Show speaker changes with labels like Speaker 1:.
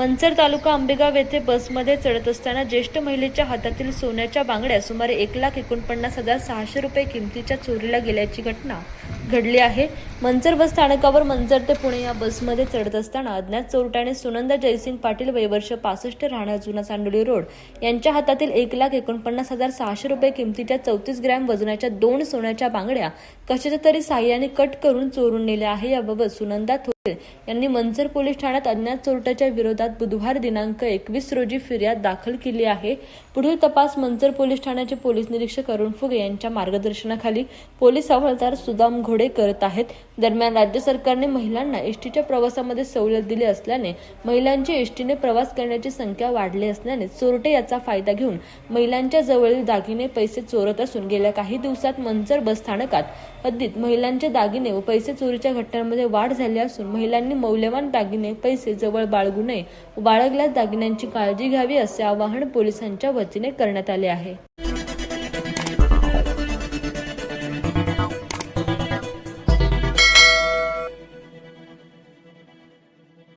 Speaker 1: मंचर तालुका आंबेगाव येथे बसमध्ये चढत असताना ज्येष्ठ महिलेच्या हातातील सोन्याच्या बांगड्या सुमारे एक लाख एकोणपन्नास हजार सहाशे रुपये किमतीच्या चोरीला गेल्याची घटना घडली आहे. मंचर बस स्थानकावर मंचर ते पुणे या बसमध्ये चढत असताना अज्ञात चोरट्याने सुनंदा जयसिंग पाटील वयवर्ष पासष्ट राहणार जुना चांडोली रोड यांच्या हातातील एक लाख एकोणपन्नास हजार सहाशे रुपये किमतीच्या चौतीस ग्रॅम वजनाच्या दोन सोन्याच्या बांगड्या कशाच्या तरी साह्याने कट करून चोरून नेल्या आहे. याबाबत सुनंदा यांनी मंचर पोलीस ठाण्यात अज्ञात चोरट्याच्या विरोधात बुधवार दिनांक एकवीस रोजी फिर्याद दाखल केली आहे. पुढील तपास मंचर पोलीस ठाण्याचे पोलीस निरीक्षक अरुण फुगे यांच्या मार्गदर्शनाखाली पोलीस हवालदार सुदाम घोडे करत आहेत. दरम्यान राज्य सरकारने महिलांना एसटीच्या प्रवासामध्ये सवलत दिली असल्याने महिलांची एसटीने प्रवास करण्याची संख्या वाढली असल्याने चोरटे याचा फायदा घेऊन महिलांच्या जवळील दागिने पैसे चोरत असून गेल्या काही दिवसात मंचर बस स्थानकात हद्दीत महिलांचे दागिने व पैसे चोरीच्या घटनांमध्ये वाढ झाली असून महिलांनी मौल्यवान दागिने पैसे जवळ बाळगू नये. बाळगल्यास दागिन्यांची काळजी घ्यावी असे आवाहन पोलिसांच्या वतीने करण्यात आले आहे.